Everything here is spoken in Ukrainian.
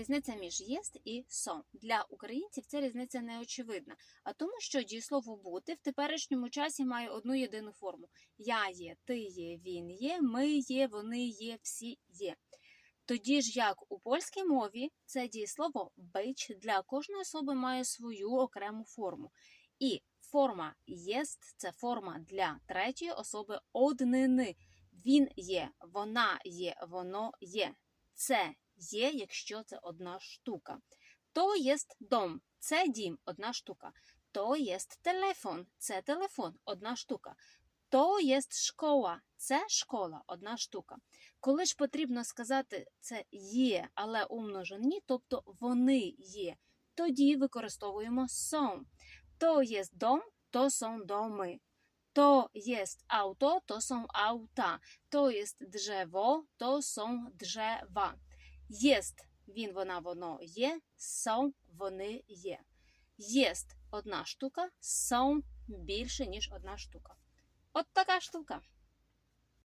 Різниця між єст і сон. Для українців ця різниця не очевидна, а тому, що дієслово бути в теперішньому часі має одну єдину форму: я є, ти є, він є, ми є, вони є, всі є. Тоді ж, як у польській мові, це дієслово бич для кожної особи має свою окрему форму. І форма єст це форма для третьої особи однини. Він є, вона є, воно є. Це є, якщо це одна штука. То єст дом, це дім, одна штука. То єст телефон, це телефон, одна штука. То єст школа, це школа, одна штука. Коли ж потрібно сказати це є, але у множині, тобто вони є, тоді використовуємо сон. То єст дом, то сон доми. To jest auto, to są auta. To jest drzewo, to są drzewa. Jest він, вона, воно є, сам вони є. Єст одна штука, сам більше, ніж одна штука. От така штука.